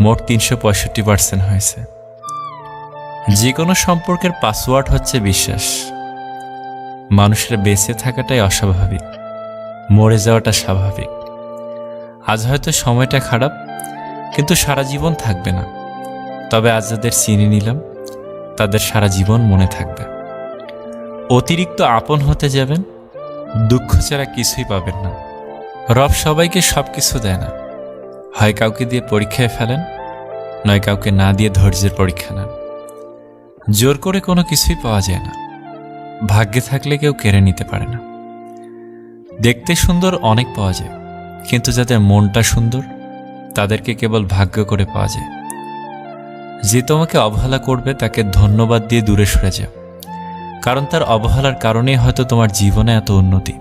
মোট তিনশো পঁয়ষট্টি পার্সেন্ট হয়েছে। যে কোনো সম্পর্কের পাসওয়ার্ড হচ্ছে বিশ্বাস। মানুষের বেঁচে থাকাটাই অস্বাভাবিক, মরে যাওয়াটা স্বাভাবিক। আজ হয়তো সময়টা খারাপ, কিন্তু সারা জীবন থাকবে না। তবে আজ যাদের চিনে নিলাম, তাদের সারা জীবন মনে থাকবে। অতিরিক্ত আপন হতে যাবেন, দুঃখ ছাড়া কিছুই পাবেন না। রব সবাইকে সব কিছু দেয় না। হয় কাউকে দিয়ে পরীক্ষায় ফেলেন, নয় কাউকে না দিয়ে ধৈর্যের পরীক্ষা নেন। জোর করে কোনো কিছুই পাওয়া যায় না। ভাগ্যে থাকলে কেউ কেড়ে নিতে পারে না। দেখতে সুন্দর অনেক পাওয়া যায়, কিন্তু যাদের মনটা সুন্দর, তাদেরকে কেবল ভাগ্য করে পাওয়া যায়। যে তোমাকে অবহেলা করবে, তাকে ধন্যবাদ দিয়ে দূরে সরে যাও। কারণ তার অবহেলার কারণেই হয়তো তোমার জীবনে এত উন্নতি।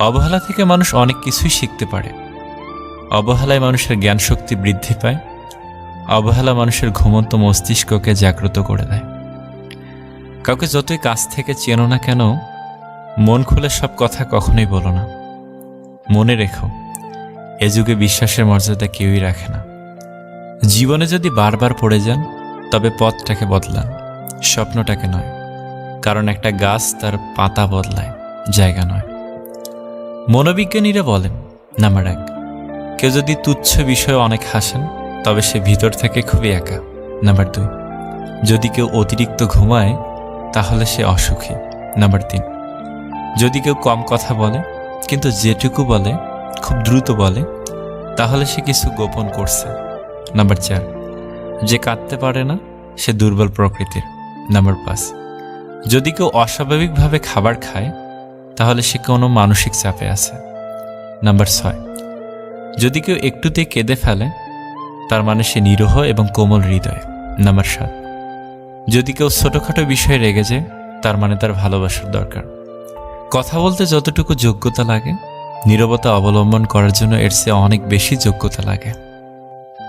অবহেলা থেকে মানুষ অনেক কিছুই শিখতে পারে। অবহেলায় মানুষের জ্ঞান শক্তি বৃদ্ধি পায় অবহেলা মানুষের ঘুমন্ত মস্তিষ্ককে জাগ্রত করে দেয়। কাউকে যতই কাছ থেকে চেনো না কেন, মন খুলে সব কথা কখনোই বলো না। মনে রেখো, এ যুগে বিশ্বাসের মর্যাদা কেউই রাখে না। জীবনে যদি বারবার পড়ে যান, তবে পথটাকে বদলান, স্বপ্নটাকে নয়। কারণ একটা গাছ তার পাতা বদলায়, জায়গা নয়। মনোবিজ্ঞানীরা বলেন, নাম্বার এক কেউ যদি তুচ্ছ বিষয়ে অনেক হাসেন, তবে সে ভিতর থেকে খুবই একা। নাম্বার দুই, যদি কেউ অতিরিক্ত ঘুমায়, তাহলে সে অসুখী। নাম্বার তিন, যদি কেউ কম কথা বলে, কিন্তু যেটুকু বলে, খুব দ্রুত বলে, তাহলে সে কিছু গোপন করছে। নাম্বার চার, যে কাঁদতে পারে না, সে দুর্বল প্রকৃতির। নাম্বার পাঁচ, যদি কেউ অস্বাভাবিকভাবে খাবার খায়, তাহলে সে কোনো মানসিক চাপে আছে। নাম্বার ছয় যদি কেউ একটুতেই কেঁদে ফেলে, তার মানে সে নিরহ এবং কোমল হৃদয়। নাম্বার সাত। যদি কেউ ছোটোখাটো বিষয়ে রেগে যায়, তার মানে তার ভালোবাসার দরকার। কথা বলতে যতটুকু যোগ্যতা লাগে, নীরবতা অবলম্বন করার জন্য এর চেয়ে অনেক বেশি যোগ্যতা লাগে।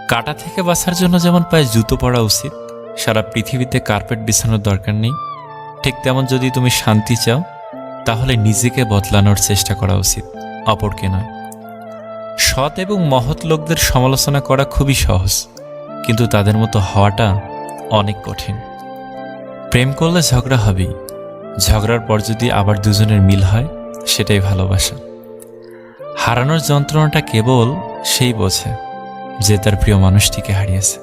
কাটা থেকে বাঁচার জন্য যেমন পায়ে জুতো পরা উচিত, সারা পৃথিবীতে কার্পেট বিছানোর দরকার নেই। ঠিক তেমন যদি তুমি শান্তি চাও, তাহলে নিজেকে বদলানোর চেষ্টা করা উচিত, অপরকে নয়। সৎ এবং মহৎ লোকদের সমালোচনা করা খুবই সহজ, কিন্তু তাদের মতো হওয়াটা অনেক কঠিন। প্রেম করলে ঝগড়া হবেই। ঝগড়ার পর যদি আবার দুজনের মিল হয়, সেটাই ভালোবাসা। হারানোর যন্ত্রণাটা কেবল সেই বোঝে যে তার প্রিয় মানুষটিকে হারিয়েছে।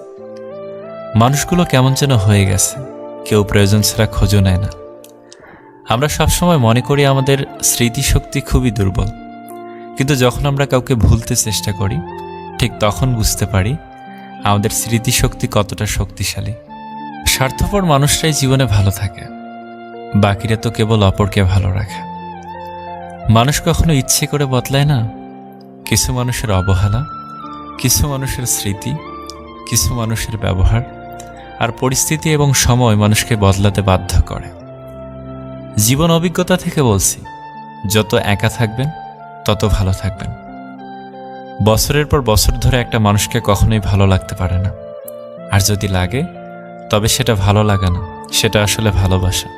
মানুষগুলো কেমন যেন হয়ে গেছে, কেউ প্রয়োজন ছাড়া খোঁজও নেয় না। আমরা সবসময় মনে করি আমাদের স্মৃতিশক্তি খুবই দুর্বল। কিন্তু যখন আমরা কাউকে ভুলতে চেষ্টা করি, ঠিক তখন বুঝতে পারি আমাদের স্মৃতিশক্তি কতটা শক্তিশালী। স্বার্থপর মানুষরাই জীবনে ভালো থাকে, বাকিরা তো কেবল অপরকে ভালো রাখে। মানুষ কখনো ইচ্ছে করে বদলায় না? কিছু মানুষের অবহেলা, কিছু মানুষের স্মৃতি, কিছু মানুষের ব্যবহার আর পরিস্থিতি এবং সময় মানুষকে বদলাতে বাধ্য করে। জীবন অভিজ্ঞতা থেকে বলছি, যত একা থাকবেন তত ভালো থাকবেন। বছরের পর বছর ধরে একটা মানুষকে কখনোই ভালো লাগতে পারে না। আর যদি লাগে, তবে সেটা ভালো লাগা না, সেটা আসলে ভালোবাসা।